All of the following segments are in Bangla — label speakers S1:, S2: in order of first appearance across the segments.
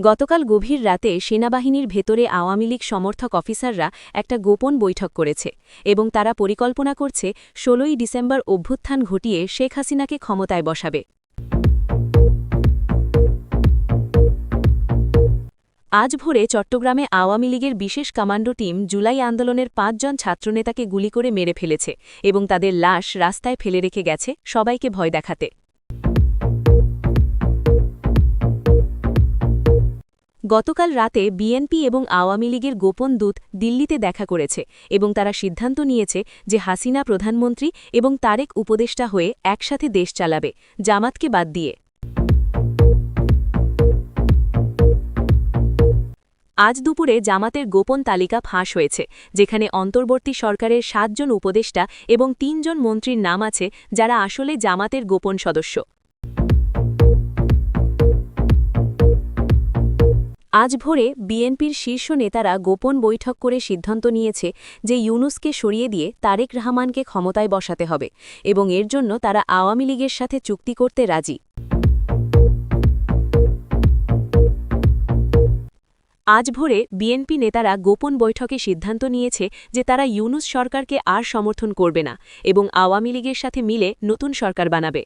S1: গতকাল গভীর রাতে সেনাবাহিনীর ভেতরে আওয়ামী লীগ সমর্থক অফিসাররা একটা গোপন বৈঠক করেছে এবং তারা পরিকল্পনা করছে ষোলোই ডিসেম্বর অভ্যুত্থান ঘটিয়ে শেখ হাসিনাকে ক্ষমতায় বসাবে। আজ ভোরে চট্টগ্রামে আওয়ামী লীগের বিশেষ কমান্ডো টিম জুলাই আন্দোলনের পাঁচজন ছাত্রনেতাকে গুলি করে মেরে ফেলেছে এবং তাদের লাশ রাস্তায় ফেলে রেখে গেছে সবাইকে ভয় দেখাতে। গতকাল রাতে বিএনপি এবং আওয়ামী লীগের গোপন দূত দিল্লিতে দেখা করেছে এবং তারা সিদ্ধান্ত নিয়েছে যে হাসিনা প্রধানমন্ত্রী এবং তারেক উপদেষ্টা হয়ে একসাথে দেশ চালাবে। জামাতকে বাদ দিয়ে। আজ দুপুরে জামাতের গোপন তালিকা ফাঁস হয়েছে, যেখানে অন্তর্বর্তী সরকারের সাতজন উপদেষ্টা এবং তিনজন মন্ত্রীর নাম আছে যারা আসলে জামাতের গোপন সদস্য। আজ ভোরে বিএনপির শীর্ষ নেতারা গোপন বৈঠক করে সিদ্ধান্ত নিয়েছে যে ইউনুসকে সরিয়ে দিয়ে তারেক রহমানকে ক্ষমতায় বসাতে হবে এবং এর জন্য তারা আওয়ামী লীগের সাথে চুক্তি করতে রাজি। আজ ভোরে বিএনপি নেতারা গোপন বৈঠকে সিদ্ধান্ত নিয়েছে যে তারা ইউনুস সরকারকে আর সমর্থন করবে না এবং আওয়ামী লীগের সাথে মিলে নতুন সরকার বানাবে।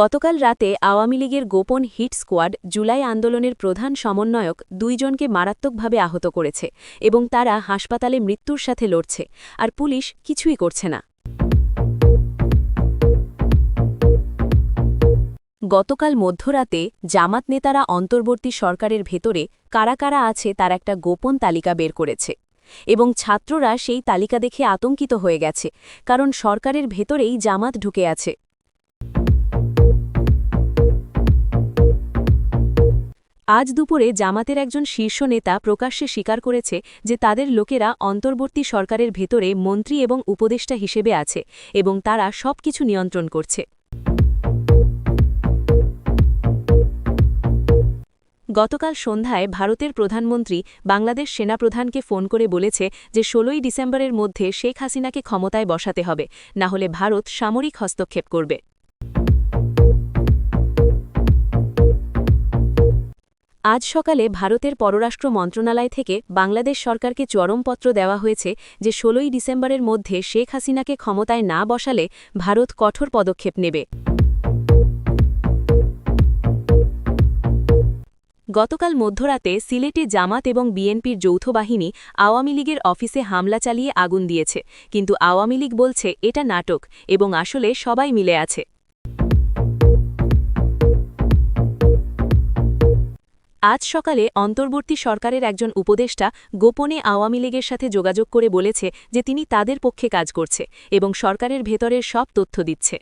S1: গতকাল রাতে আওয়ামী লীগের গোপন হিট স্কোয়াড জুলাই আন্দোলনের প্রধান সমন্বয়ক দুইজনকে মারাত্মকভাবে আহত করেছে এবং তারা হাসপাতালে মৃত্যুর সাথে লড়ছে, আর পুলিশ কিছুই করছে না। গতকাল মধ্যরাতে জামাত নেতারা অন্তর্বর্তী সরকারের ভেতরে কারা কারা আছে তার একটা গোপন তালিকা বের করেছে এবং ছাত্ররা সেই তালিকা দেখে আতঙ্কিত হয়ে গেছে, কারণ সরকারের ভেতরেই জামাত ঢুকে আছে। আজ দুপুরে জামাতের একজন শীর্ষ নেতা প্রকাশ্যে স্বীকার করেছে যে তাদের লোকেরা অন্তর্বর্তী সরকারের ভেতরে মন্ত্রী এবং উপদেষ্টা হিসেবে আছে এবং তারা সব কিছু নিয়ন্ত্রণ করছে। গতকাল সন্ধ্যায় ভারতের প্রধানমন্ত্রী বাংলাদেশ সেনাপ্রধানকে ফোন করে বলেছে যে ষোলোই ডিসেম্বরের মধ্যে শেখ হাসিনাকে ক্ষমতায় বসাতে হবে, না হলে ভারত সামরিক হস্তক্ষেপ করবে। আজ সকালে ভারতের পররাষ্ট্র মন্ত্রণালয় থেকে বাংলাদেশ সরকারকে চরমপত্র দেওয়া হয়েছে যে ষোলোই ডিসেম্বরের মধ্যে শেখ হাসিনাকে ক্ষমতায় না বসালে ভারত কঠোর পদক্ষেপ নেবে। গতকাল মধ্যরাতে সিলেটে জামাত এবং বিএনপির যৌথ বাহিনী আওয়ামী লীগের অফিসে হামলা চালিয়ে আগুন দিয়েছে। কিন্তু আওয়ামী লীগ বলছে, এটা নাটক এবং আসলে সবাই মিলে আছে। আজ সকালে অন্তর্বর্তী সরকারের একজন উপদেষ্টা গোপনে আওয়ামী লীগের সাথে যোগাযোগ করে বলেছে যে তিনি তাদের পক্ষে কাজ করছে এবং সরকারের ভেতরের সব তথ্য দিচ্ছে।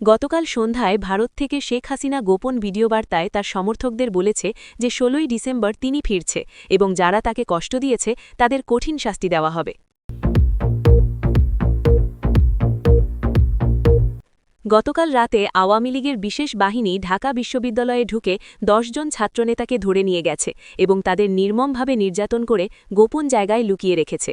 S1: গতকাল সন্ধ্যায় ভারত থেকে শেখ হাসিনা গোপন ভিডিও বার্তায় তার সমর্থকদের বলেছে যে, ষোলোই ডিসেম্বর তিনি ফিরছে এবং যারা তাকে কষ্ট দিয়েছে তাদের কঠিন শাস্তি দেওয়া হবে। গতকাল রাতে আওয়ামী লীগের বিশেষ বাহিনী ঢাকা বিশ্ববিদ্যালয়ে ঢুকে জন ছাত্রনেতাকে ধরে নিয়ে গেছে এবং তাদের নির্মমভাবে নির্যাতন করে গোপন জায়গায় লুকিয়ে রেখেছে।